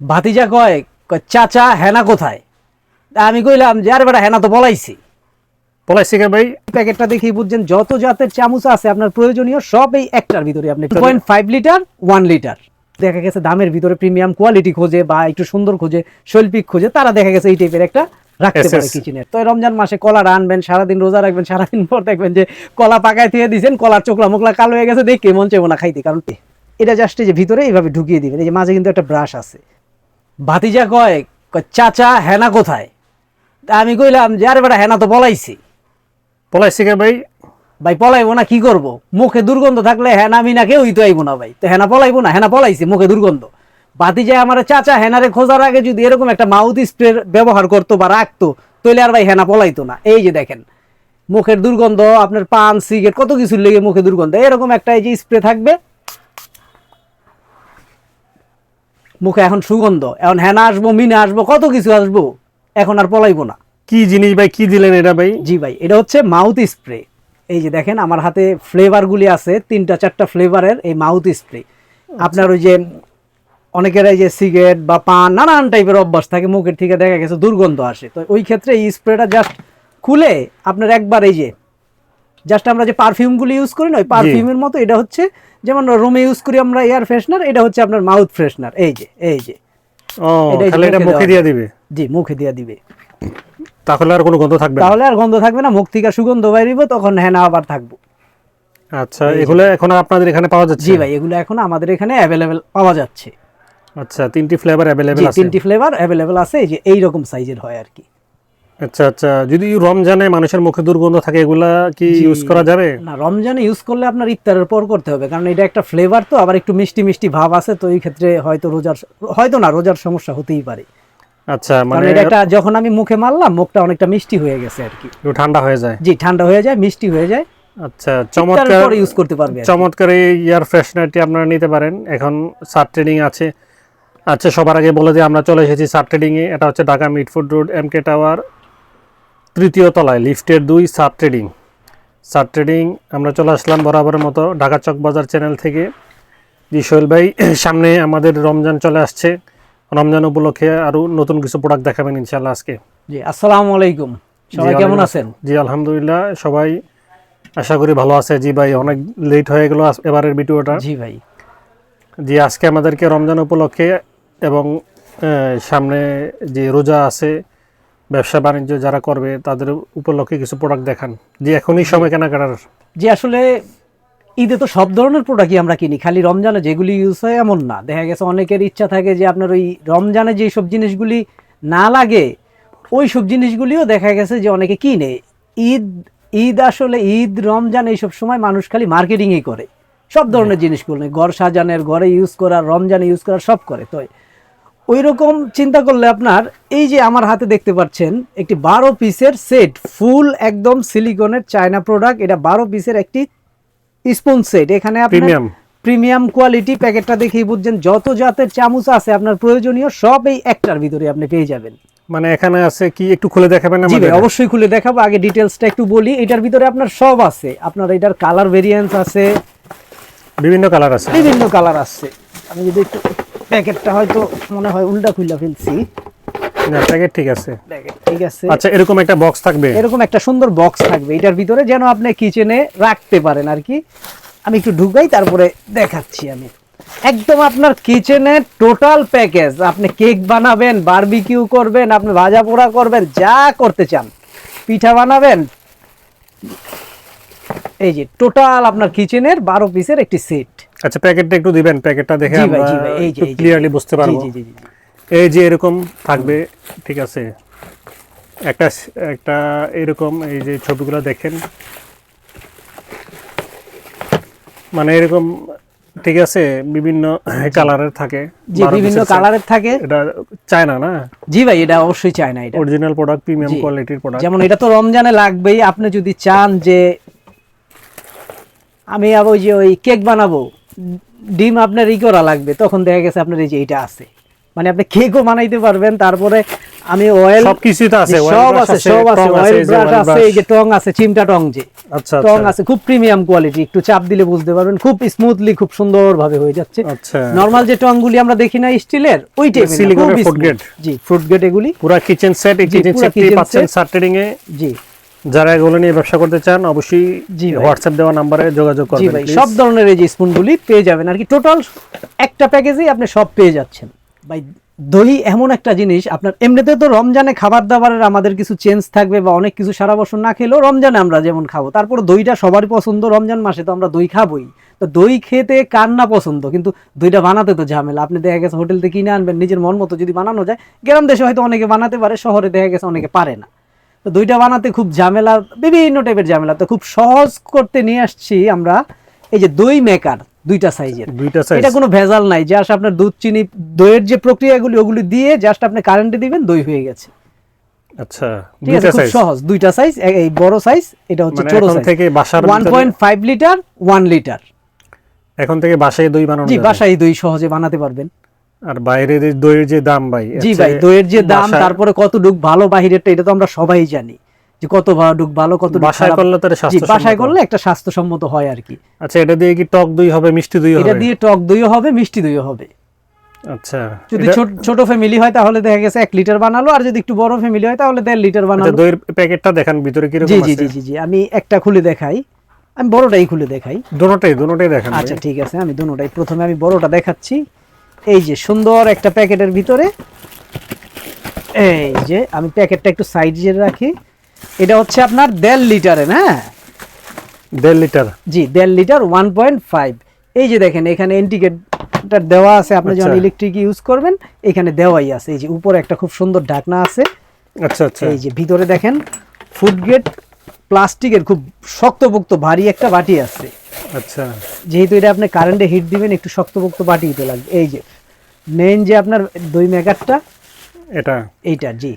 ভাতিজা কয় চাচা হেনা কোথায়? আমি কইলাম যে আরে বেটা হেনা তো বলাইছি পলাইছি ভাই? প্যাকেটটা দেখেই বুঝছেন যত জাতের চামচ আছে আপনার প্রয়োজনীয় সব এই একটার ভিতরে আপনি point five litre one litre. দেখা গেছে দামের ভিতরে প্রিমিয়াম কোয়ালিটি খোঁজে বা একটু সুন্দর খোঁজে শৈল্পিক খোঁজে তারা দেখা গেছে এই টাইপের একটা রাখতে পারে তো রমজান মাসে কলা আনবেন সারাদিন রোজা রাখবেন সারাদিন পর দেখবেন যে কলা পাকায় দিয়ে দিয়েছেন কলার চোখলা মোকলা কালো হয়ে গেছে দেখে মন চাইব না খাইতে কারণ এটা জাস্ট যে ভিতরে এইভাবে ঢুকিয়ে দিবেন এই যে মাঝে কিন্তু একটা ব্রাশ আছে। ভাতিজা কয় চাচা হেনা কোথায়? তা আমি কইলাম যে আরে বেটা হেনা তো বলাইছি পলাইছি কে ভাই? ভাই পলাইবো না কি করব? মুখে দুর্গন্ধ থাকলে হেনা মিনা কেউই তো আইবো না ভাই। তো হেনা পলাইবো না হেনা পলাইছি মুখে দুর্গন্ধ। ভাতিজা আমার চাচা হেনারে খোঁজার আগে যদি এরকম একটা মাউথ স্প্রে ব্যবহার করতো বা রাখতো তাহলে আর ভাই হেনা পলাইতো না। এই যে দেখেন মুখের দুর্গন্ধ আপনার পান সিগারেট কত কিছু লেগে মুখে দুর্গন্ধ এরকম একটা এই যে স্প্রে থাকবে মুখে এখন সুগন্ধ। এখন হেনা আসব মিনা আসব কত কিছু আসব এখন আর পলাইবো না। কি জিনিস ভাই কি দিলেন এটা ভাই? জি ভাই এটা হচ্ছে মাউথ স্প্রে। এই যে দেখেন আমার হাতে ফ্লেভারগুলি আছে তিনটা চারটা ফ্লেভারের এই মাউথ স্প্রে। আপনার ওই যে অনেকের এই যে সিগারেট বা পান নানান টাইপের অভ্যাস থাকে মুখের থেকে দেখা গেছে দুর্গন্ধ আসে। তো ওই ক্ষেত্রে এই স্প্রেটা জাস্ট খুলে আপনার একবার এই যে জাস্ট আমরা যে পারফিউমগুলি ইউজ করি না ওই পারফিউমের মতো এটা হচ্ছে যেমন রুমে ইউজ করি আমরা এয়ার ফ্রেশনার এটা হচ্ছে আপনার মাউথ ফ্রেশনার এই যে এই যে। ও এটাই এটা মুখে দিয়ে দিবে? জি মুখে দিয়ে দিবে। তাহলে আর কোনো গন্ধ থাকবে না? তাহলে আর গন্ধ থাকবে না মুখ থেকে সুগন্ধ বাইরিব তখন হ্যাঁ না আবার থাকব। আচ্ছা এগুলো এখন আপনাদের এখানে পাওয়া যাচ্ছে? জি ভাই এগুলো এখন আমাদের এখানে অ্যাভেলেবেল পাওয়া যাচ্ছে। আচ্ছা তিনটি ফ্লেভার অ্যাভেলেবেল আছে। তিনটি ফ্লেভার অ্যাভেলেবেল আছে এই যে এই রকম সাইজের হয় আর কি। আচ্ছা আচ্ছা। যদি রমজানে মানুষের মুখে দুর্গন্ধ থাকে এগুলা কি ইউজ করা যাবে? না রমজানে ইউজ করলে আপনার ইফতারের পর করতে হবে কারণ এটা একটা ফ্লেভার তো আবার একটু মিষ্টি মিষ্টি ভাব আছে তো এই ক্ষেত্রে হয়তো রোজার হয়তো না রোজার সমস্যা হতেই পারে। আচ্ছা মানে এটা যখন আমি মুখে মারলাম মুখটা অনেকটা মিষ্টি হয়ে গেছে আর কি। একটু ঠান্ডা হয়ে যায়। জি ঠান্ডা হয়ে যায় মিষ্টি হয়ে যায়। আচ্ছা চমৎকার। পরে ইউজ করতে পারবে চমৎকার এই ইয়ার ফ্রেশনারটি আপনারা নিতে পারেন। এখন সার ট্রেডিং আছে। আচ্ছা সবার আগে বলে দিই আমরা চলে এসেছি সার ট্রেডিংয়ে এটা হচ্ছে Dhaka Mitford road M K tower তৃতীয় তলায় লিফটের দুই সাব ট্রেডিং। সাব ট্রেডিং আমরা চলে আসলাম বরাবরের মতো ঢাকা চক বাজার চ্যানেল থেকে। জি সোহেল ভাই সামনে আমাদের রমজান চলে আসছে। রমজান উপলক্ষে আরও নতুন কিছু প্রোডাক্ট দেখাবেন ইনশাল্লাহ আজকে। জি আসসালামু আলাইকুম। সবাই কেমন আছেন? জি আলহামদুলিল্লাহ সবাই আশা করি ভালো আছে। জি ভাই অনেক লেট হয়ে গেল এবারের ভিডিওটা। জি ভাই। জি আজকে আমাদেরকে রমজান উপলক্ষে এবং সামনে যে রোজা আছে ব্যবসা বাণিজ্য যারা করবে তাদের উপলক্ষে কিছু প্রোডাক্ট দেখান। যে এখনই সময় কেনাকাটার। যে আসলে ঈদে তো সব ধরনের প্রোডাক্টই আমরা কিনি। খালি রমজানে যেগুলি ইউজ হয় এমন না। দেখা গেছে অনেকের ইচ্ছা থাকে যে আপনার ওই রমজানে যেই সব জিনিসগুলি না লাগে ওই সব জিনিসগুলিও দেখা গেছে যে অনেকে কিনে। ঈদ ঈদ আসলে ঈদ রমজান এইসব সময় মানুষ খালি মার্কেটিংই করে। সব ধরনের জিনিসগুলো ঘর সাজানের ঘরে ইউজ করার রমজানে ইউজ করার সব করে। তো ওই রকম চিন্তা করলে আপনার এই যে আমার হাতে দেখতে পাচ্ছেন একটি বারো পিসের সেট ফুল একদম সিলিকনের চায়না প্রোডাক্ট এটা বারো পিসের একটি স্পুন সেট। এখানে প্রিমিয়াম। প্রিমিয়াম কোয়ালিটি প্যাকেটটা দেখেই বুঝছেন যত জাতের চামচ আছে আপনার প্রয়োজনীয় সব এই একটার ভিতরে আপনি পেয়ে যাবেন। মানে এখানে আছে কি একটু খুলে দেখাবেন জি আমাদের? অবশ্যই খুলে দেখাবো। আগে ডিটেলসটা একটু বলি এটার ভিতরে আপনার সব আছে। আপনার এটার কালার ভেরিয়েন্স আছে বিভিন্ন কালার আছে। বিভিন্ন কালার আছে। আমি যদি একটু প্যাকেটটা হয়তো মনে হয় উল্টা খুলে ফেলছি। না প্যাকেট ঠিক আছে। প্যাকেট ঠিক আছে। আচ্ছা এরকম একটা বক্স থাকবে? এরকম একটা সুন্দর বক্স থাকবে। এটার ভিতরে যেন আপনি কিচেনে রাখতে পারেন আর কি। আমি একটু ঢুকাই তারপরে দেখাচ্ছি আমি। একদম আপনার কিচেনে টোটাল প্যাকেজ। আপনি কেক বানাবেন বারবিকিউ করবেন আপনি ভাজা পোড়া করবেন যা করতে চান। পিঠা বানাবেন। এই যে টোটাল আপনার কিচেনের বারো পিসের একটি সেট। আচ্ছা প্যাকেটটা একটু দিবেন প্যাকেটটা দেখে জি আমরা এই যে, একটু ক্লিয়ারলি বুঝতে পারব। জি জি জি এই যে এরকম থাকবে ঠিক আছে। একটা একটা এরকম এই যে ছবিগুলো দেখেন। মানে এরকম ঠিক আছে বিভিন্ন কালারের থাকে জি বিভিন্ন। কালারের থাকে। এটা চায়না না? জি ভাই এটা অবশ্যই চায় না এটা অরিজিনাল প্রোডাক্ট প্রিমিয়াম কোয়ালিটির প্রোডাক্ট যেমন এটা তো রমজানে লাগবেই আপনি যদি চান যে আমি আবার ওই যে ওই কেক বানাবো ডিম আপনার ই করা লাগবে তখন দেখা গেছে আপনার এই যে এটা আছে। মানে আপনি কেকও বানাইতে পারবেন তারপরে আমি অয়েল সবকিছুই তো আছে সব আছে সব আছে অয়েল ব্রাশ আছে এই যে টং আছে চিমটা টং যে। আচ্ছা টং আচ্ছা। আছে খুব প্রিমিয়াম কোয়ালিটি একটু চাপ দিলে বুঝতে পারবেন খুব স্মুথলি খুব সুন্দর ভাবে হয়ে যাচ্ছে। আচ্ছা। নরমাল যে টং গুলি আমরা দেখি না স্টিলের ওই টাইপের এর food grade। জি ফ্রুট গ্রেড এগুলি। পুরা কিচেন সেট এই কিচেন সেটটি পাচ্ছেন set। এ জি। যারা এগুলো নিয়ে ব্যবসা করতে চান অবশ্যই জি হোয়াটসঅ্যাপ দেওয়া নাম্বারে যোগাযোগ করবেন ভাই সব ধরনের এই যে স্পুনগুলি পেয়ে যাবেন আর কি। টোটাল একটা প্যাকেজেই আপনি সব পেয়ে যাচ্ছেন। ভাই দই এমন একটা জিনিস আপনার এমনিতে তো রমজানে খাবার দাবারের আমাদের কিছু চেঞ্জ থাকবে বা অনেক কিছু সারা বছর না খেলেও রমজানে আমরা যেমন খাব তারপর দইটা সবারই পছন্দ রমজান মাসে তো আমরা দই খাবোই। তো দই খেতে কার না পছন্দ? কিন্তু দইটা বানাতে তো ঝামেলা। আপনি দেখা গেছে হোটেল থেকে কিনে আনবেন নিজের মন মতো যদি বানানো যায় গ্রাম দেশে হয়তো অনেকে বানাতে পারে শহরে দেখা গেছে অনেকে পারে না। তো দইটা বানাতে খুব ঝামেলা বিভিন্ন টাইপের ঝামেলা। তো খুব সহজ করতে নিয়ে আসছি আমরা এই যে দই মেকার দুইটা সাইজের দুইটা সাইজ এটা কোনো ভেজাল নাই জাস্ট আপনার দুধ চিনি দইয়ের যে প্রক্রিয়াগুলি ওগুলি দিয়ে জাস্ট আপনি কারেন্টে দিবেন দই হয়ে গেছে। আচ্ছা দুইটা খুব সাইজ সহজ দুইটা সাইজ এই বড় সাইজ এটা হচ্ছে মানে ছোট এখন সাইজ থেকে বাসার ওয়ান ভিতরে- point five litre one litre এখন থেকে বাসায় দই বানানো জি বাসায় দই সহজে বানাতে পারবেন। আর বাইরে যে দইয়ের যে দাম ভাই জি ভাই দইয়ের যে দাম তারপরে কত ভালো এটা তো আমরা সবাই জানি। যে কত ডুক ভালো কত বাসায় করলে তো এটা জি স্বাস্থ্যসম্মত। বাসায় করলে একটা স্বাস্থ্যসম্মত হয় আর কি। আচ্ছা এটা দিয়ে কি টক দই হবে মিষ্টি দই হবে? এটা দিয়ে টক দইও হবে মিষ্টি দইও হবে। আচ্ছা। যদি ছোট ফ্যামিলি হয় তাহলে দেখা গেছে এক লিটার বানালো আর যদি একটু বড় ফ্যামিলি হয় তাহলে দেড় লিটার আচ্ছা, বানালো। দইয়ের প্যাকেটটা দেখান ভিতরে কি রকম জি জি জি জি জি আমি একটা খুলে দেখাই। আমি বড়টাই খুলে দেখাই। দুটোটাই দুটোটাই দেখান আচ্ছা ঠিক আছে আমি দুটোটাই। প্রথমে আমি বড়টা দেখাচ্ছি। এই যে সুন্দর একটা প্যাকেটের ভিতরে এই যে আমি প্যাকেটটা একটু সাইডে রাখি। এটা হচ্ছে আপনার দেড় লিটারের হ্যাঁ? দেড় লিটার। জি দেড় লিটার ওয়ান পয়েন্ট ফাইভ এই যে দেখেন এখানে ইন্ডিকেটর দেওয়া আছে আপনি যখন আচ্ছা। ইলেকট্রিক ইউজ করবেন এখানে দেওয়াই আছে। এই যে উপরে একটা খুব সুন্দর ঢাকনা আছে। আচ্ছা আচ্ছা। এই যে ভিতরে দেখেন ফুড গ্রেড প্লাস্টিকের খুব শক্তপোক্ত ভারী একটা বাটি আছে। আচ্ছা। যেহেতু এটা আপনি কারেন্টে হিট দিবেন একটু শক্তপোক্ত বাটি দিতে লাগবে। এই যে মেইন যে আপনার দই মেকারটা এটা। এইটা জি।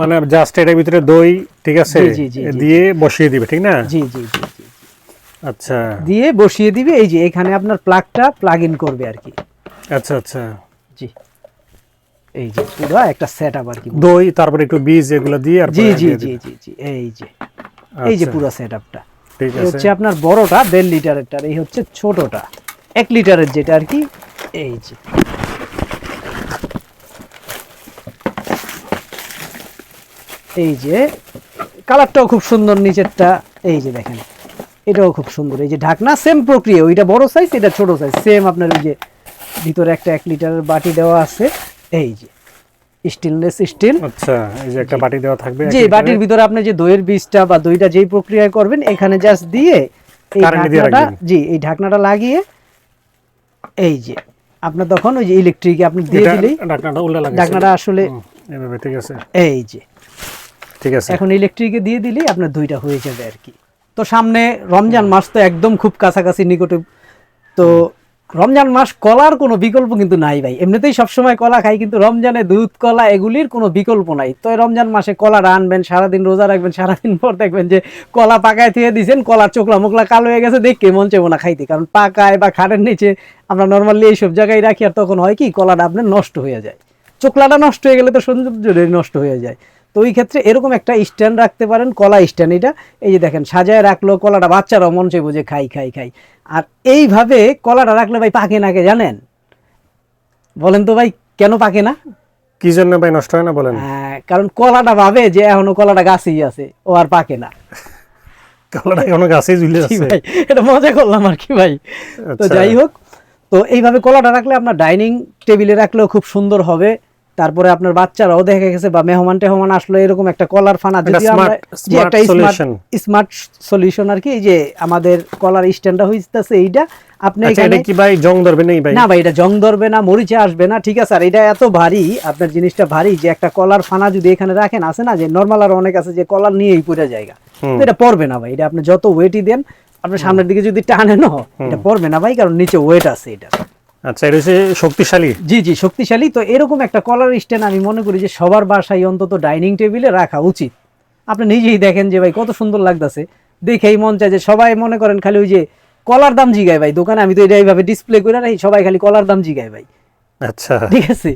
মানে জাস্ট এটার ভিতরে দই ঠিক আছে। দিয়ে বসিয়ে দিবে ঠিক না? জি জি জি আচ্ছা। দিয়ে বসিয়ে দিবে এই যে এখানে আপনার প্লাগটা প্লাগ ইন করবে আর কি। আচ্ছা আচ্ছা। জি। এই যে পুরো একটা সেট আপ আর কি। দই তারপরে একটু বীজ এগুলো দিয়ে আর জি জি জি জি জি এই যে। এই যে আচ্ছা, পুরো সেট আপটা ঠিক আছে। হচ্ছে আপনার বড়টা দেড় লিটারেরটা এই হচ্ছে ছোটটা। এক লিটারের যেটা আর কি এই যে। এই যে কালারটাও খুব সুন্দর নিচেরটা এই যে দেখেন এটাও খুব সুন্দর। এই যে ঢাকনা সেম প্রক্রিয়া ওইটা বড় সাইজ এটা ছোট সাইজ সেম আপনার ওই যে ভিতরে একটা এক লিটারের বাটি দেওয়া আছে এই যে স্টেনলেস স্টিল আচ্ছা এই যে একটা বাটি দেওয়া থাকবে যে বাটির ভিতরে আপনি যে দইয়ের বীজটা বা দইটা যেই প্রক্রিয়ায় করবেন এখানে জাস্ট দিয়ে এই ঢাকনাটা জি এই ঢাকনাটা লাগিয়ে এই যে আপনার তখন ওই যে ইলেকট্রিক আপনি দিয়ে দিলেই ঢাকনাটা উল্টা লাগে ঢাকনাটা আসলে এভাবে ঠিক আছে। এই যে ঠিক আছে। এখন ইলেকট্রিকে দিয়ে দিলেই আপনার দুইটা হয়ে যাবে আর কি। তো সামনে রমজান মাস তো একদম খুব কাছাকাছি, নিকটে। তো রমজান মাস কলার কোনো বিকল্প কিন্তু নাই ভাই। এমনিতেই সবসময় কলা খাই, কিন্তু রমজানে দুধ, কলা এগুলির কোনো বিকল্প নাই। তো রমজান মাসে কলা আনবেন সারাদিন রোজা রাখবেন, সারাদিন পর দেখবেন যে কলা পাকায় থুয়ে দিয়েছেন, কলার চোখলা মোকলা কালো হয়ে গেছে, দেখে মন চাইব না খাইতে। কারণ পাকায় বা খাটের নিচে আমরা নর্মালি এইসব জায়গায় রাখি, আর তখন হয় কি, কলাটা আপনার নষ্ট হয়ে যায়। চোখলাটা নষ্ট হয়ে গেলে তো সৌন্দর্য নষ্ট হয়ে যায়। তো ওই ক্ষেত্রে এরকম একটা স্ট্যান্ড রাখতে পারেন কলা স্ট্যান্ড এটা। এই যে দেখেন সাজায় রাখল কলাটা বাচ্চারাও মন চাইব যে খাই খাই খাই। আর এইভাবে কলাটা রাখলে ভাই পাকে না কে জানেন? বলেন তো ভাই কেন পাকে না? কি জন্য ভাই নষ্ট হয় না বলেন? হ্যাঁ, কারণ কলাটা ভাবে যে এখনও কলাটা গাছেই আছে ও আর পাকে না। কলাটা এখনও গাছেই ঝুলে আছে। ভাই এটা মজা করলাম আর কি ভাই। তো আচ্ছা। যাই হোক তো এইভাবে কলাটা রাখলে আপনার ডাইনিং টেবিলে রাখলেও খুব সুন্দর হবে। তারপরে আপনার বাচ্চারাও দেখা গেছে বা মেহমান টেহমান আসলো এরকম একটা কলার ফানা। যদি আমরা একটা স্মার্ট সলিউশন আর কি এই যে আমাদের কলার স্ট্যান্ডটা হইতেছে এইটা। আপনি আচ্ছা এখানে কি ভাই জং ধরবে নেই ভাই? না ভাই এটা জং ধরবে না মরিচে আসবে না ঠিক আছে। আর এটা এত ভারী আপনার জিনিসটা ভারী যে একটা কলার ফানা যদি এখানে রাখেন আছে না যে নর্মাল আর অনেক আছে যে কলার নিয়েই পুরো জায়গা। এটা পড়বে না ভাই এটা আপনি যত ওয়েটই দেন আপনার সামনের দিকে যদি টানেন এটা পড়বে না ভাই কারণ নিচে ওয়েট আছে এটা। আচ্ছা এটা হচ্ছে শক্তিশালী? জি জি শক্তিশালী। তো এরকম একটা কলার স্ট্যান্ড আমি মনে করি যে সবার বাসায় অন্তত ডাইনিং টেবিলে রাখা উচিত। আপনি নিজেই দেখেন যে ভাই কত সুন্দর লাগতেছে। দেখেই মন চায় যে সবাই মনে করেন খালি ওই যে কলার দাম জিগায় ভাই। দোকানে আমি তো এটা এইভাবে ডিসপ্লে করে রাখি সবাই খালি কলার দাম জিগায় ভাই। আচ্ছা। ঠিক আছে?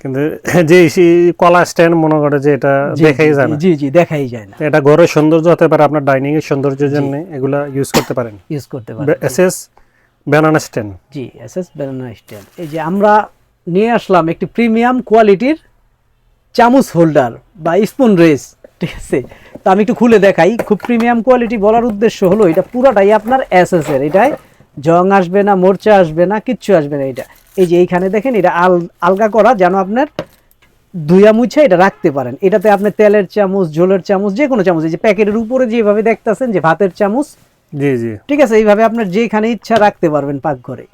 কিন্তু যে কলা স্ট্যান্ড মনে করে যে এটা দেখাই যায় না। জি জি দেখাই যায় না। এটা ঘরের সৌন্দর্য হতে পারে আপনার ডাইনিং এর সৌন্দর্যের জন্য এগুলা ইউজ করতে পারেন। ইউজ করতে পারে এসএস ব্যানানা স্ট্যান্ড জি এস এস ব্যানানা স্ট্যান্ড এই যে আমরা নিয়ে আসলাম একটি প্রিমিয়াম কোয়ালিটির চামচ হোল্ডার বা স্পুন রেস ঠিক আছে? তো আমি একটু খুলে দেখাই। খুব প্রিমিয়াম কোয়ালিটি বলার উদ্দেশ্য হলো এটা পুরাটাই আপনার এস এস এর এটাই জং আসবে না, মোর্চা আসবে না, কিচ্ছু আসবে না এটা। এই যে এইখানে দেখেন, এটা আল, আলগা করা যেন আপনার ধুয়া মুছে এটা রাখতে পারেন। এটাতে আপনি তেলের চামচ, ঝোলের চামচ যে কোনো চামচ, এই যে প্যাকেটের উপরে যেভাবে দেখতেছেন যে ভাতের চামচ জি জি। ঠিক আছে এইভাবে আপনার যেখানে ইচ্ছা রাখতে পারবেন পাকঘরে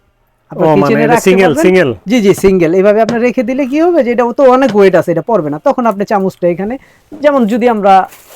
মানে সিঙ্গেল সিঙ্গেল জি জি সিঙ্গেল এইভাবে আপনি রেখে দিলে কি হবে যে এটা তো অনেক ওয়েট আছে এটা পড়বে না। তখন আপনি চামচটা এখানে যেমন যদি আমরা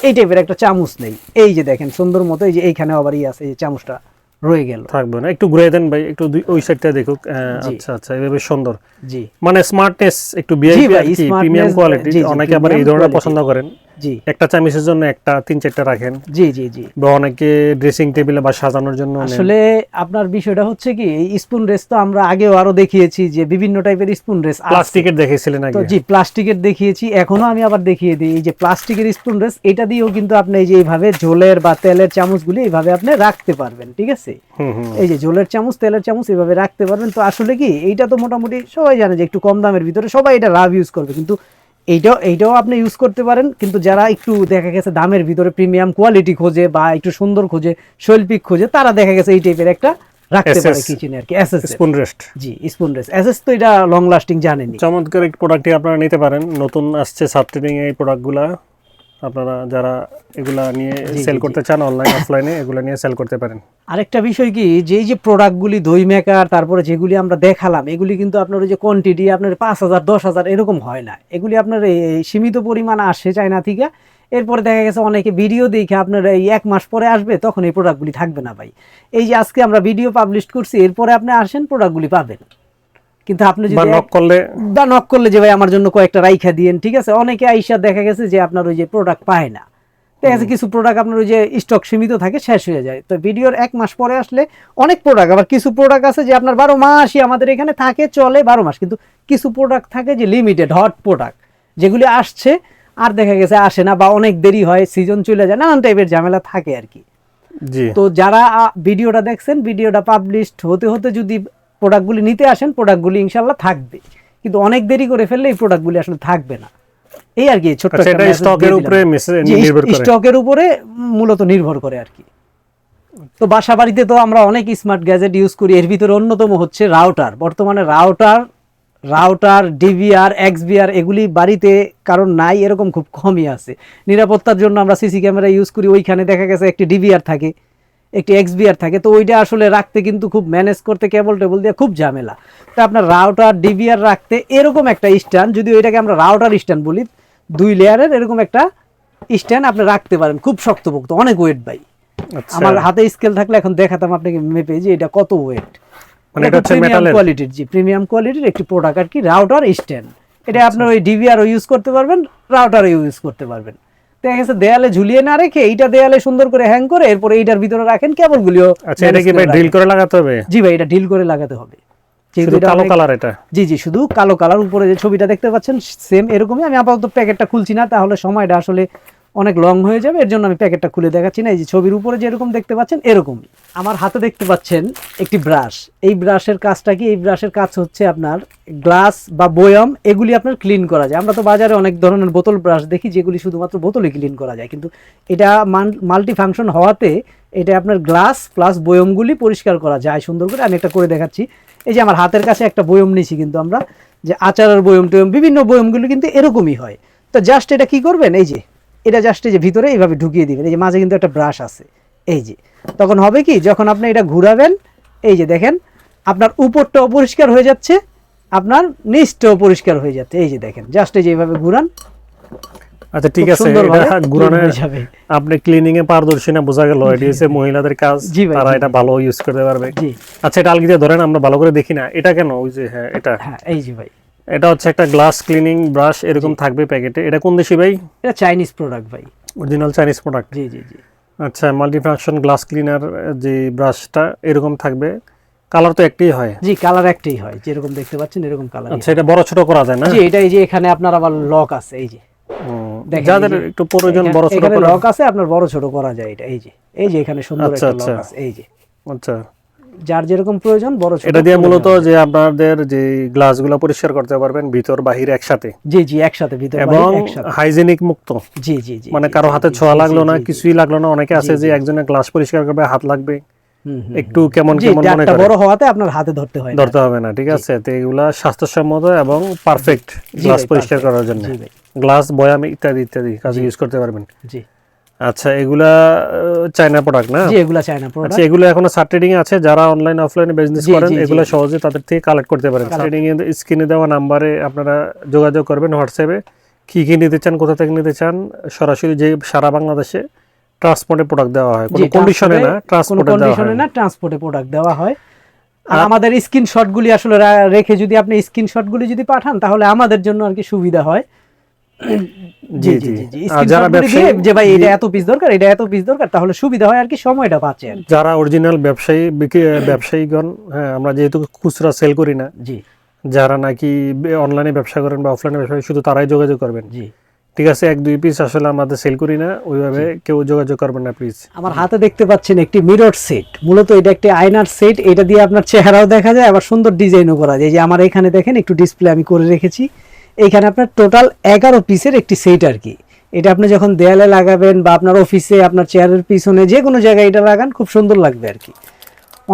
এই টাইপের একটা চামচ নেই এই যে দেখেন সুন্দর মতো এই যে এইখানে আবার ই আছে এই চামচটা রয়ে গেল। থাকবে না। একটু ঘুরে দেন ভাই একটু ওই সাইডটা দেখুক। আচ্ছা আচ্ছা এইভাবে সুন্দর। জি। মানে স্মার্টনেস একটু smartness, প্রিমিয়াম কোয়ালিটি অনেকে আবার এই ধরনের পছন্দ করেন। জি। একটা চামিচের জন্য একটা তিন চারটা রাখেন। জি জি জি। বা অনেকে ড্রেসিং টেবিলে বা সাজানোর জন্য আসলে আপনার বিষয়টা হচ্ছে কি স্পুন রেস তো আমরা আগেও আরও দেখিয়েছি যে বিভিন্ন টাইপের স্পুন রেস প্লাস্টিকের দেখেছিলেন তো আগে। জি প্লাস্টিকের দেখিয়েছি এখনও আমি আবার দেখিয়ে দিই। এই যে প্লাস্টিকের স্পুন রেস এটা দিয়েও কিন্তু আপনি এই যে এইভাবে ঝোলের বা তেলের চামচগুলি এইভাবে আপনি রাখতে পারবেন ঠিক আছে? এই যে ঝোলের চামচ তেলের চামচ এইভাবে রাখতে পারবেন। তো আসলে কি এইটা তো মোটামুটি সবাই জানে যে একটু কম দামের ভিতরে সবাই এটা লাভ ইউজ করবে। কিন্তু এইটাও এইটাও আপনি ইউজ করতে পারেন কিন্তু যারা একটু দেখা গেছে দামের ভিতরে প্রিমিয়াম কোয়ালিটি খোঁজে বা একটু সুন্দর খোঁজে শৈল্পিক খোঁজে তারা দেখা গেছে এই টাইপের একটা রাখতে পারে কিচেনে আর কি এসএস স্পুন রেস্ট জি স্পুন রেস্ট এসএস তো এটা লং লাস্টিং জানেনি চমৎকার এক আপনারা নিতে পারেন। নতুন আসছে সাবট্রেডিং এই প্রোডাক্টগুলা আপনারা যারা এগুলা নিয়ে সেল করতে চান অনলাইন অফলাইনে এগুলা নিয়ে সেল করতে পারেন। আরেকটা বিষয় কি যে যে প্রোডাক্টগুলি দই মেকার তারপরে যেগুলি আমরা দেখালাম এগুলি কিন্তু আপনার ওই যে কোয়ান্টিটি আপনার পাঁচ হাজার দশ হাজার এরকম হয় না। এগুলি আপনার এই সীমিত পরিমাণ আসে চায়না থেকে। এরপরে দেখা গেছে অনেকে ভিডিও দেখে আপনার এই এক মাস পরে আসবে তখন এই প্রোডাক্টগুলি থাকবে না ভাই। এই যে আজকে আমরা ভিডিও পাবলিশ করছি এরপরে আপনি আসেন প্রোডাক্টগুলি পাবেন। কিন্তু আপনি যদি নক করলে বা নক করলে যে ভাই আমার জন্য কয়েকটা রাইখা দিয়েন ঠিক আছে? অনেকে আইসা দেখা গেছে যে আপনার ওই যে প্রোডাক্ট পায় না। দেখা গেছে কিছু প্রোডাক্ট আপনার ওই যে স্টক সীমিত থাকে শেষ হয়ে যায়। তো ভিডিওর এক মাস পরে আসলে অনেক প্রোডাক্ট আবার কিছু প্রোডাক্ট আছে যে আপনার বারো মাসই আমাদের এখানে থাকে চলে বারো মাস। কিন্তু কিছু প্রোডাক্ট থাকে যে লিমিটেড হট প্রোডাক্ট যেগুলি আসছে আর দেখা গেছে আসে না বা অনেক দেরি হয় সিজন চলে যায় নানান টাইপের ঝামেলা থাকে আর কি। জি। তো যারা ভিডিওটা দেখছেন ভিডিওটা পাবলিশড হতে হতে যদি প্রোডাক্টগুলি নিতে আসেন প্রোডাক্টগুলি ইনশাল্লাহ থাকবে। কিন্তু অনেক দেরি করে ফেললে এই প্রোডাক্টগুলি আসলে থাকবে না। এই আর কি ছোট্ট আচ্ছা স্টকের উপরে স্টকের মূলত নির্ভর করে আর কি। তো বাসা বাড়িতে তো আমরা অনেক স্মার্ট গ্যাজেট ইউজ করি এর ভিতরে অন্যতম হচ্ছে রাউটার বর্তমানে রাউটার রাউটার ডিভিআর এক্সবিআর এগুলি বাড়িতে কারণ নাই এরকম খুব কমই আছে। নিরাপত্তার জন্য আমরা সিসি ক্যামেরা ইউজ করি ওইখানে দেখা গেছে একটি ডিভিআর থাকে। একটি এক্সবিআর থাকে তো ওইটা আসলে রাখতে কিন্তু খুব ম্যানেজ করতে কেবল টেবল দিয়ে খুব ঝামেলা। তো আপনার রাউটার ডিভিআর রাখতে এরকম একটা স্ট্যান্ড যদি ওইটাকে আমরা রাউটার স্ট্যান্ড বলি দুই লেয়ারের এরকম একটা স্ট্যান্ড আপনি রাখতে পারেন খুব শক্তপোক্ত অনেক ওয়েট ভাই। আচ্ছা। আমার হাতে স্কেল থাকলে এখন দেখাতাম আপনাকে মেপে যে এটা কত ওয়েট মানে এটা হচ্ছে মেটালের কোয়ালিটির জি প্রিমিয়াম কোয়ালিটির একটি প্রোডাক্ট আর কি রাউটার স্ট্যান্ড এটা আপনার ওই ডিভিআরও ইউজ করতে পারবেন রাউটারও ইউজ করতে পারবেন। দেখা গেছে দেয়ালে ঝুলিয়ে না রেখে এইটা দেয়ালে সুন্দর করে হ্যাং করে এরপরে এইটার ভিতরে রাখেন কেবলগুলিও আচ্ছা এটা কি ভাই ড্রিল করে লাগাতে হবে? জি ভাই এটা ড্রিল করে লাগাতে হবে। কালো কালার এটা? জি জি শুধু কালো কালার উপরে যে ছবিটা দেখতে পাচ্ছেন সেম এরকমই। আমি আপাতত প্যাকেটটা খুলছি না তাহলে সময়টা আসলে অনেক লং হয়ে যাবে, এর জন্য আমি প্যাকেটটা খুলে দেখাচ্ছি না। এই যে ছবির উপরে যেরকম দেখতে পাচ্ছেন, এরকমই। আমার হাতে দেখতে পাচ্ছেন একটি ব্রাশ এই ব্রাশের কাজটা কি? এই ব্রাশের কাজ হচ্ছে আপনার গ্লাস বা বয়ম, এগুলি আপনার ক্লিন করা যায়। আমরা তো বাজারে অনেক ধরনের বোতল ব্রাশ দেখি, যেগুলি শুধুমাত্র বোতলে ক্লিন করা যায়। কিন্তু এটা মাল্টি ফাংশন হওয়াতে এটা আপনার গ্লাস প্লাস বয়মগুলি পরিষ্কার করা যায়। সুন্দর করে আমি একটা করে দেখাচ্ছি। এই যে আমার হাতের কাছে একটা বয়ম নিয়েছি কিন্তু আমরা, যে আচারের বয়ম টয়ম বিভিন্ন বয়মগুলো কিন্তু এরকমই হয়। তো জাস্ট এটা কি করবেন? এই যে এটা জাস্ট এই যে ভিতরে এইভাবে ঢুকিয়ে দিবেন। এই যে মাঝে কিন্তু একটা ব্রাশ আছে। এই যে। তখন হবে কি যখন আপনি এটা ঘুরাবেন এই যে দেখেন আপনার উপরটাও পরিষ্কার হয়ে যাচ্ছে আপনার নিচটাও পরিষ্কার হয়ে যাচ্ছে। এই যে দেখেন জাস্ট এই যে এইভাবে ঘুরান। আচ্ছা ঠিক আছে হয়ে। আপনি ক্লিনিং এ পারদর্শী না বোঝা গেল। এটি হচ্ছে মহিলাদের কাজ তারা এটা ভালো ইউজ করতে পারবে। আচ্ছা এটা আলগিতে ধরেন আমরা ভালো করে দেখি না। এটা কেন? ওই যে হ্যাঁ এটা। হ্যাঁ এই যে ভাই। এটা হচ্ছে একটা গ্লাস ক্লিনিং ব্রাশ এরকম থাকবে প্যাকেটে। এটা কোন দেশি ভাই? এটা চাইনিজ প্রোডাক্ট ভাই। অরিজিনাল চাইনিজ প্রোডাক্ট জি জি জি। আচ্ছা মাল্টিফাংশন গ্লাস ক্লিনার যে ব্রাশটা এরকম থাকবে। কালার তো একটাই হয়। জি কালার একটাই হয়। যেরকম দেখতে পাচ্ছেন এরকম কালার আচ্ছা এটা বড় ছোট করা যায় না? জি এটা এই যে এখানে আপনার আবার লক আছে এই যে। দেখেন, যাদের একটু প্রয়োজন বড় ছোট করা। লক আছে আপনার বড় ছোট করা যায় এটা এই যে। এই যে এখানে সুন্দর আচ্ছা, একটা লক আচ্ছা। আছে এই যে। আচ্ছা। যার যেরকম প্রয়োজন বড় ছোট এটা দিয়ে মূলত যে আপনাদের যে গ্লাসগুলো পরিষ্কার করতে পারবেন ভিতর বাহির একসাথে। জি জি একসাথে ভিতর এবং একসাথে। হাইজেনিক মুক্ত। জি জি জি মানে কারও হাতে ছোঁয়া লাগল না। কিছুই লাগল না অনেকে আছে যে একজনের গ্লাস পরিষ্কার করবে হাত লাগবে। একটু কেমন কেমন মনে করে। বড় হওয়াতে আপনার হাতে ধরতে হয় ধরতে হবে না ঠিক আছে? তো এগুলা স্বাস্থ্যসম্মত এবং পারফেক্ট গ্লাস পরিষ্কার করার জন্য। গ্লাস বয়াম ইত্যাদি ইত্যাদি কাজে ইউজ করতে পারবেন। জি। আচ্ছা এগুলা চায়না প্রোডাক্ট না? জি এগুলা চায়না আচ্ছা প্রোডাক্ট এগুলো এখনও সার্টেডিং আছে যারা অনলাইন অফলাইনে বিজনেস করেন এগুলো। সহজে তাদের থেকে কালেক্ট করতে পারেন। সার্টেডিং এর স্ক্রিনে দেওয়া নাম্বারে আপনারা যোগাযোগ করবেন হোয়াটসঅ্যাপে কি কি নিতে চান কোথা থেকে নিতে চান সরাসরি যে সারা বাংলাদেশে ট্রান্সপোর্টে প্রোডাক্ট দেওয়া হয়। কোনো কন্ডিশনে না ট্রান্সপোর্টে দেওয়া কন্ডিশনে হয়। না ট্রান্সপোর্টে প্রোডাক্ট দেওয়া হয়। আর আর- আমাদের স্ক্রিনশটগুলি আসলে রেখে যদি আপনি স্ক্রিনশটগুলি যদি পাঠান তাহলে আমাদের জন্য আর কি সুবিধা হয়। জি জি জি। জি যারা ব্যবসায়ী- যে ভাই এটা এত পিস দরকার এটা এত পিস দরকার তাহলে সুবিধা হয় আর কি সময়টা বাঁচে যারা অরিজিনাল ব্যবসায়ী ব্যবসায়ীগণ হ্যাঁ আমরা যেহেতু খুচরা সেল করি না জি। যারা নাকি অনলাইনে ব্যবসা করেন বা অফলাইনে ব্যবসা শুধু তারাই যোগাযোগ করবেন। জি। ঠিক আছে এক দুই পিস আসলে আমাদের সেল করি না ওইভাবে কেউ যোগাযোগ করবেন না প্লিজ আমার হাতে দেখতে পাচ্ছেন একটি মিরর সেট মূলত এটা একটি আয়নার সেট এটা দিয়ে আপনার চেহারাও দেখা যায় আবার সুন্দর ডিজাইনও করা যায়। এই যে আমার এখানে দেখেন একটু ডিসপ্লে আমি করে রেখেছি। এইখানে আপনার টোটাল এগারো পিসের একটি সেট আর কি। এটা আপনি যখন দেয়ালে লাগাবেন বা আপনার অফিসে আপনার চেয়ারের পিছনে যে কোনো জায়গায় এটা লাগান খুব সুন্দর লাগবে আর কি।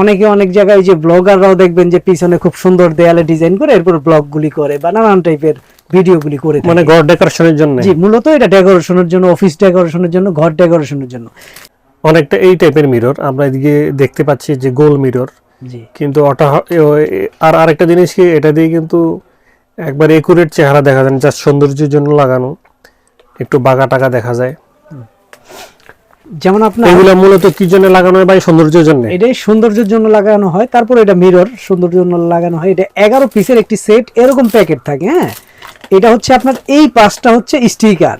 অনেকে অনেক জায়গায় যে ব্লগাররাও দেখবেন যে পিছনে খুব সুন্দর দেয়ালে ডিজাইন করে এরপর ব্লগগুলি করে বা নানান টাইপের ভিডিওগুলি করে মানে ঘর ডেকোরেশনের জন্য? জি মূলত এটা ডেকোরেশনের জন্য অফিস ডেকোরেশনের জন্য ঘর ডেকোরেশনের জন্য। অনেকটা এই টাইপের মিরর আমরা এদিকে দেখতে পাচ্ছি যে গোল মিরর জি। কিন্তু ওটা আর আরেকটা জিনিস কি এটা দিয়ে কিন্তু একবার একুরেট চেহারা দেখা যায় জাস্ট সৌন্দর্যের জন্য লাগানো একটু বাঁকা টাকা দেখা যায়। যেমন আপনার এগুলো মূলত কি জন্য লাগানো হয় ভাই? সৌন্দর্যের জন্য? এটাই সৌন্দর্যের জন্য লাগানো হয় তারপর এটা মিরর সৌন্দর্যের জন্য লাগানো হয়। এটা এগারো পিসের একটি সেট এরকম প্যাকেট থাকে হ্যাঁ? এটা হচ্ছে আপনার এই পাশটা হচ্ছে স্টিকার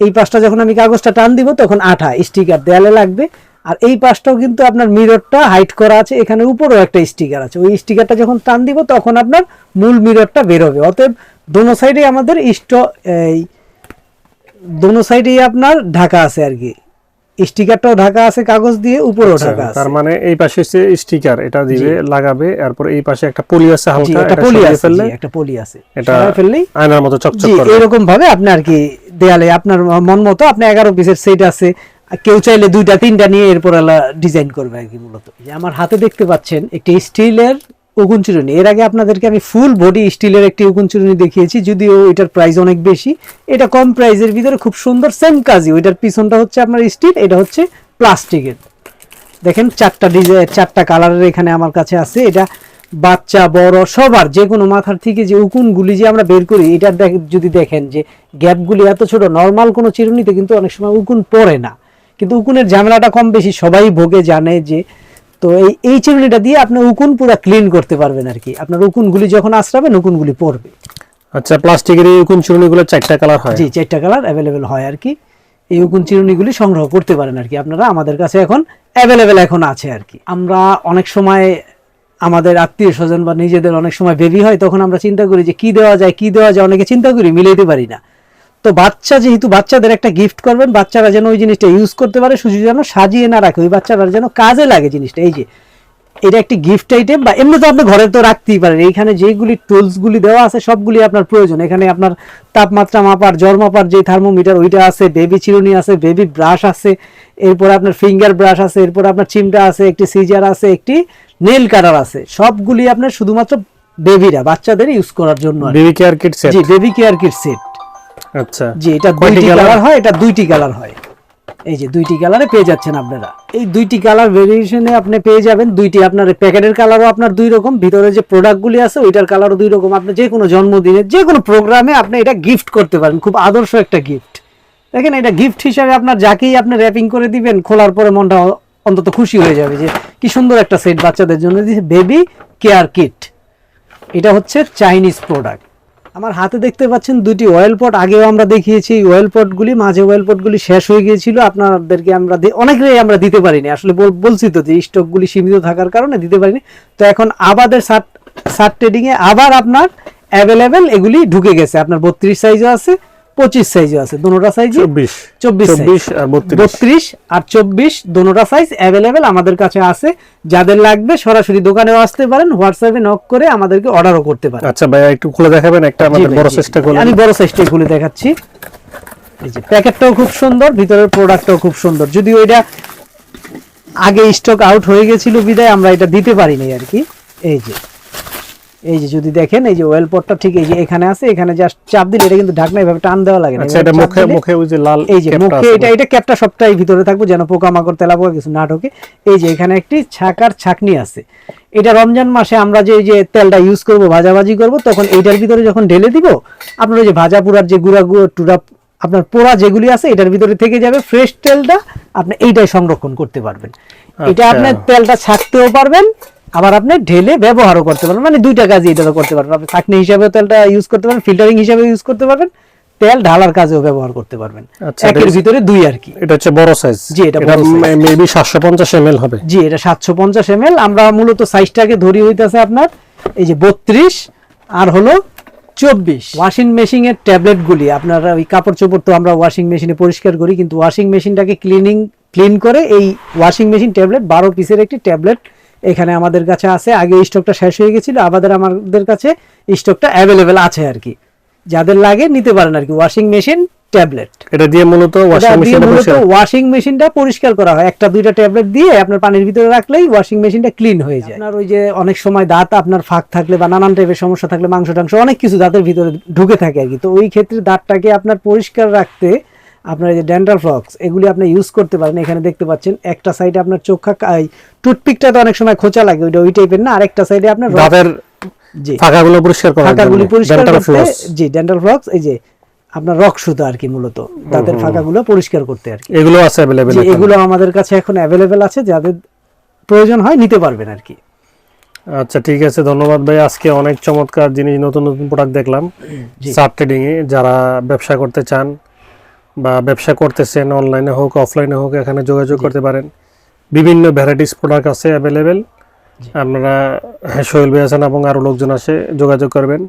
এই পাশটা যখন আমি কাগজটা টান দিব তখন আঠা স্টিকার দেয়ালে লাগবে। আর এই পাশটাও কিন্তু আপনার মিররটা হাইট করা আছে এখানে উপরেও একটা স্টিকার আছে। ওই স্টিকারটা যখন টান দিব তখন আপনার মূল মিররটা বেরোবে অতএব দোনো সাইডে আমাদের ইষ্ট এই দোনো সাইডেই আপনার ঢাকা আছে আর কি। স্টিকারটাও ঢাকা আছে কাগজ দিয়ে উপরেও ঢাকা আছে। তার মানে এই পাশে হচ্ছে স্টিকার এটা দিবে লাগাবে এরপর এই পাশে একটা পলি আছে হালকা একটা পলি আছে ফেললে একটা পলি আছে। এটা ফেললেই আয়নার মতো চকচক জি করবে। এরকম ভাবে আপনি আর কি দেয়ালে আপনার মন মতো আপনি এগারো পিসের সেট আছে কেউ চাইলে দুইটা, তিনটা নিয়ে এরপর আলা ডিজাইন করবে আর কি মূলত। যে আমার হাতে দেখতে পাচ্ছেন একটি স্টিলের উগুন চিরুনি। এর আগে আপনাদেরকে আমি ফুল বডি স্টিলের একটি উগুন চিরুনি দেখিয়েছি, যদিও এটার প্রাইস অনেক বেশি। এটা কম প্রাইসের ভিতরে খুব সুন্দর সেম কাজই। ওইটার পিছনটা হচ্ছে আপনার স্টিল এটা হচ্ছে প্লাস্টিকের দেখেন চারটা ডিজাইন চারটা কালারের এখানে আমার কাছে আছে। এটা বাচ্চা, বড়, সবার যে কোনো মাথার থেকে যে উকুনগুলি যে আমরা বের করি, এটা যদি দেখেন যে গ্যাপগুলি এত ছোট নর্মাল কোনো চিরুনিতে কিন্তু অনেক সময় উকুন পড়ে না। কিন্তু উকুনের ঝামেলাটা কম বেশি সবাই ভোগে জানে যে তো এই এই চিরুনিটা দিয়ে আপনি উকুন পুরো ক্লিন করতে পারবেন আর কি। আপনার উকুনগুলি যখন আশ্রাবেন উকুনগুলি পড়বে। আচ্ছা প্লাস্টিকের এই কোন চুরুনিগুলো চারটা কালার হয়? জি চারটা কালার অ্যাভেলেবেল হয় আর কি। এই উকুন চিরুনিগুলি সংগ্রহ করতে পারেন আর কি। আপনারা আমাদের কাছে এখন অ্যাভেলেবেল এখন আছে আর কি। আমরা অনেক সময় আমাদের আত্মীয় স্বজন বা নিজেদের অনেক সময় বেবি হয় তখন আমরা চিন্তা করি যে কি দেওয়া যায় কি দেওয়া যায় অনেকে চিন্তা করি মিলাইতে পারি না। তো বাচ্চা যেহেতু বাচ্চাদের একটা গিফট করবেন বাচ্চারা যেন ওই জিনিসটা ইউজ করতে পারে শুধু যেন সাজিয়ে না রাখে ওই বাচ্চারা যেন কাজে লাগে জিনিসটা। এই যে এটা একটি গিফট আইটেম বা এমনি তো আপনি ঘরে তো রাখতেই পারেন এইখানে যেগুলি টুলস গুলি দেওয়া আছে সবগুলি আপনার প্রয়োজন। এখানে আপনার তাপমাত্রা মাপার জ্বর মাপার যে থার্মোমিটার ওইটা আছে বেবি চিরুনি আছে বেবি ব্রাশ আছে এরপর আপনার ফিঙ্গার ব্রাশ আছে এরপর আপনার চিমটা আছে একটি সিজার আছে একটি নেল কাটার আছে। সবগুলি আপনার শুধুমাত্র বেবিরা বাচ্চাদের ইউজ করার জন্য বেবি কেয়ার কিট সেট জি বেবি কেয়ার কিট সেট আচ্ছা। জি এটা দুইটি কালার হয় এটা দুইটি কালার হয়। এই যে দুইটি কালারে পেয়ে যাচ্ছেন আপনারা। এই দুইটি কালার ভেরিয়েশনে আপনি পেয়ে যাবেন দুইটি। আপনার প্যাকেটের কালারও আপনার দুই রকম ভিতরে যে প্রোডাক্টগুলি আছে ওইটার কালারও দুই রকম। আপনি যে কোনো জন্মদিনে যে কোনো প্রোগ্রামে আপনি এটা গিফট করতে পারেন। খুব আদর্শ একটা গিফট দেখেন এটা গিফট হিসাবে আপনার যাকেই আপনি র্যাপিং করে দিবেন খোলার পরে মনটা অন্তত খুশি হয়ে যাবে যে কি সুন্দর একটা সেট বাচ্চাদের জন্য দিয়েছে বেবি কেয়ার কিট এটা হচ্ছে চাইনিজ প্রোডাক্ট আমার হাতে দেখতে পাচ্ছেন দুটি অয়েল পট আগেও আমরা দেখিয়েছি এই অয়েল পটগুলি মাঝে অয়েল পটগুলি শেষ হয়ে গিয়েছিল। আপনাদেরকে আমরা অনেকেই আমরা দিতে পারিনি। আসলে বল- বলছি তো যে স্টকগুলি সীমিত থাকার কারণে দিতে পারিনি। তো এখন আবাদের সার্ট সার্ট ট্রেডিংয়ে আবার আপনার অ্যাভেলেবেল এগুলি ঢুকে গেছে। আপনার বত্রিশ সাইজও আছে পঁচিশ সাইজও আছে দুটোটা সাইজে চব্বিশ চব্বিশ চব্বিশ আর বত্রিশ। আর চব্বিশ দোনোটা সাইজ অ্যাভেলেবেল আমাদের কাছে আছে। যাদের লাগবে সরাসরি দোকানেও আসতে পারেন হোয়াটসঅ্যাপে নক করে আমাদেরকে অর্ডারও করতে পারেন। আচ্ছা ভাইয়া একটু খুলে দেখাবেন একটা আমাদের বড় চেষ্টা জি। আমি বড় সাইজটাই খুলে দেখাচ্ছি। এই যে প্যাকেটটাও খুব সুন্দর ভিতরের প্রোডাক্টটাও খুব সুন্দর। যদি ওইটা আগে স্টক আউট হয়ে গেছিল বিদায় আমরা এটা দিতে পারিনি আর কি। এই যে এই যে যদি দেখেন এই যে ওয়েল পটটা ঠিক এই যে এখানে আছে এখানে জাস্ট চাপ দিলে এটা কিন্তু ঢাকনা এভাবে টান দেওয়া লাগে না। আচ্ছা এটা মুখে মুখে ওই যে লাল এই যে মুখে এটা এটা ক্যাপটা সবটাই ভিতরে থাকবে যেন পোকামাকড় তেলাপোকা কিছু না ঢোকে। এই যে এখানে একটি ছাকার ছাকনি আছে। এটা রমজান মাসে আমরা যে এই যে তেলটা ইউজ করব ভাজাভাজি করব তখন এইটার ভিতরে যখন ঢেলে দিব আপনার ওই যে ভাজা পুরার যে গুঁড়া গুঁড়ো টুরা আপনার পোড়া যেগুলি আছে এটার ভিতরে থেকে যাবে ফ্রেশ তেলটা আপনি এইটাই সংরক্ষণ করতে পারবেন। এটা আচ্ছা। আপনি তেলটা ছাকতেও পারবেন আবার আপনি ঢেলে ব্যবহারও করতে পারবেন। মানে দুইটা কাজই এটা করতে পারবেন। আপনি চাকনি হিসাবে তেলটা ইউজ করতে পারবেন ফিল্টারিং হিসাবে ইউজ করতে পারবেন তেল ঢালার কাজেও ব্যবহার করতে পারবেন। আচ্ছা, একের ভিতরে দুই আর কি। এটা হচ্ছে বড় সাইজ জি, এটা। মেবি সাতশো পঞ্চাশ এম হবে। জি এটা সাতশো পঞ্চাশ এম আমরা মূলত সাইজটাকে ধরি হইতেছে আপনার এই যে বত্রিশ আর হলো চব্বিশ। ওয়াশিং মেশিনের ট্যাবলেটগুলি আপনার ওই কাপড় চোপড় তো আমরা ওয়াশিং মেশিনে পরিষ্কার করি কিন্তু ওয়াশিং মেশিনটাকে ক্লিনিং ক্লিন করে এই ওয়াশিং মেশিন ট্যাবলেট বারো পিসের একটি ট্যাবলেট এখানে আমাদের কাছে আছে। আগে স্টকটা শেষ হয়ে গেছিল আবার আমাদের কাছে স্টকটা অ্যাভেলেবেল আছে আর কি যাদের লাগে নিতে পারেন আর কি ওয়াশিং মেশিন ট্যাবলেট এটা দিয়ে মূলত ওয়াশিং মেশিনটা পরিষ্কার করা হয়। একটা দুইটা ট্যাবলেট দিয়ে আপনার পানির ভিতরে রাখলেই ওয়াশিং মেশিনটা ক্লিন হয়ে যায়। আপনার ওই যে অনেক সময় দাঁত আপনার ফাঁক থাকলে বা নানান টাইপের সমস্যা থাকলে মাংস টাংস অনেক কিছু দাঁতের ভিতরে ঢুকে থাকে আর কি তো ওই ক্ষেত্রে দাঁতটাকে আপনার পরিষ্কার রাখতে আপনার এই যে ডেন্টাল ফ্লক্স এগুলি আপনি ইউজ করতে পারেন। এখানে দেখতে পাচ্ছেন একটা সাইডে আপনার চোখা টুথপিকটা তো অনেক সময় খোঁচা লাগে ওইটা ওই টাইপের না আরেকটা সাইডে আপনার দাঁতের জি। ফাঁকাগুলো পরিষ্কার করার ফাঁকাগুলি পরিষ্কার করতে জি ডেন্টাল ফ্লক্স এই যে আপনার রক সুতা আর কি মূলত। দাঁতের ফাঁকাগুলো পরিষ্কার করতে আর কি। এগুলো আছে অ্যাভেলেবেল এগুলো আমাদের কাছে এখন অ্যাভেলেবেল আছে যাদের প্রয়োজন হয় নিতে পারবেন আর কি। আচ্ছা ঠিক আছে ধন্যবাদ ভাই। আজকে অনেক চমৎকার জিনিস নতুন নতুন প্রোডাক্ট দেখলাম। সার ট্রেডিং এ যারা ব্যবসা করতে চান বা ব্যবসা করতেছেন অনলাইনে হোক অফলাইনে হোক এখানে যোগাযোগ করতে পারেন। বিভিন্ন ভ্যারাইটিস প্রোডাক্ট আছে অ্যাভেলেবেল আপনারা হ্যাঁ, সোহেল ভাই আছেন এবং আরও লোকজন আসে যোগাযোগ করবেন।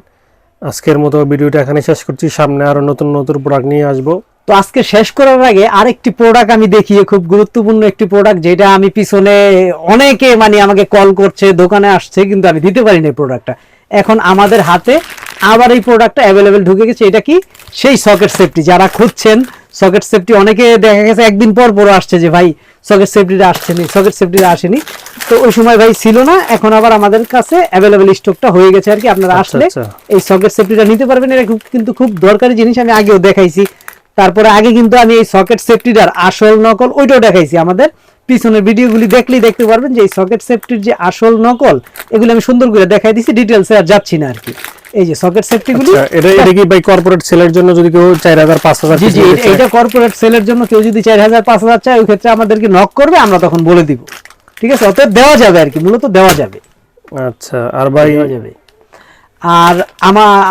আজকের মতো ভিডিওটা এখানে শেষ করছি। সামনে আরও নতুন নতুন প্রোডাক্ট নিয়ে আসব। তো আজকে শেষ করার আগে আরেকটি প্রোডাক্ট আমি দেখিয়ে খুব গুরুত্বপূর্ণ একটি প্রোডাক্ট যেটা আমি পিছনে অনেকে মানে আমাকে কল করছে দোকানে আসছে কিন্তু আমি দিতে পারিনি প্রোডাক্টটা এখন আমাদের হাতে আবার এই প্রোডাক্টটা অ্যাভেলেবেল ঢুকে গেছে এটা কি? সেই সকেট সেফটি যারা খুঁজছেন সকেট সেফটি অনেকে দেখা গেছে একদিন পর পর আসছে যে ভাই সকেট সেফটিটা আসছেনি সকেট সেফটিটা আসেনি। তো ওই সময় ভাই ছিল না এখন আবার আমাদের কাছে অ্যাভেলেবেল স্টকটা হয়ে গেছে আর কি। আপনারা আচ্ছা, আসলে আচ্ছা। এই সকেট সেফটিটা নিতে পারবেন। এটা কিন্তু খুব দরকারি জিনিস আমি আগেও দেখাইছি। তারপরে আগে কিন্তু আমি এই সকেট সেফটিটার আসল নকল ওইটাও দেখাইছি আমাদের। পিছনের ভিডিওগুলি দেখলেই দেখতে পারবেন যে এই সকেট সেফটির যে আসল নকল এগুলি আমি সুন্দর করে দেখাই দিছি। ডিটেলসে আর যাচ্ছি না আর কি। এই যে সকেট আচ্ছা, এটা এটা কি ভাই কর্পোরেট সেলের জন্য যদি কেউ চার হাজার পাঁচ হাজার জি জি এটা- কর্পোরেট সেলের জন্য কেউ যদি চার হাজার পাঁচ হাজার চায় ওই ক্ষেত্রে আমাদেরকে নক করবে আমরা তখন বলে দিব। ঠিক আছে? অতএব দেওয়া যাবে আর কি মূলত দেওয়া যাবে। আচ্ছা আর ভাই দেওয়া যাবে। আর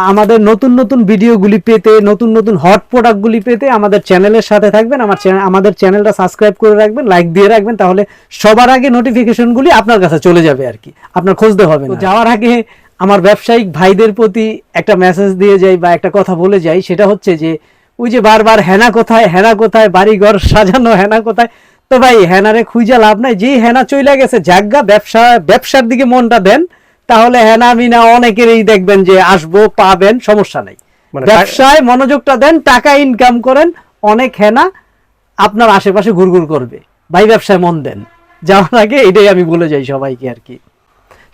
আমাদের নতুন নতুন ভিডিওগুলি পেতে নতুন নতুন হট প্রোডাক্টগুলি পেতে আমাদের চ্যানেলের সাথে থাকবেন আমার চ্যানেল আমাদের চ্যানেলটা সাবস্ক্রাইব করে রাখবেন লাইক দিয়ে রাখবেন তাহলে সবার আগে নোটিফিকেশনগুলি আপনার কাছে চলে যাবে আর কি। আপনার খুঁজতে হবে যাওয়ার আগে আমার ব্যবসায়িক ভাইদের প্রতি একটা মেসেজ দিয়ে যাই বা একটা কথা বলে যাই সেটা হচ্ছে যে ওই যে বারবার হেনা কোথায় হেনা কোথায় বাড়ি ঘর সাজানো হেনা কোথায় তো ভাই হেনারে খুঁজে লাভ নাই। যেই হেনা চইলা গেছে জাগা ব্যবসা ব্যবসার দিকে মনটা দেন তাহলে হেনা মিনা অনেকেরই দেখবেন যে আসব পাবেন সমস্যা নাই। মানে ব্যবসায় মনোযোগটা দেন টাকা ইনকাম করেন অনেক হেনা আপনার আশেপাশে ঘুরঘুর করবে। ভাই ব্যবসায় মন দেন। যাওয়ার আগে এটাই আমি বলে যাই সবাইকে আর কি।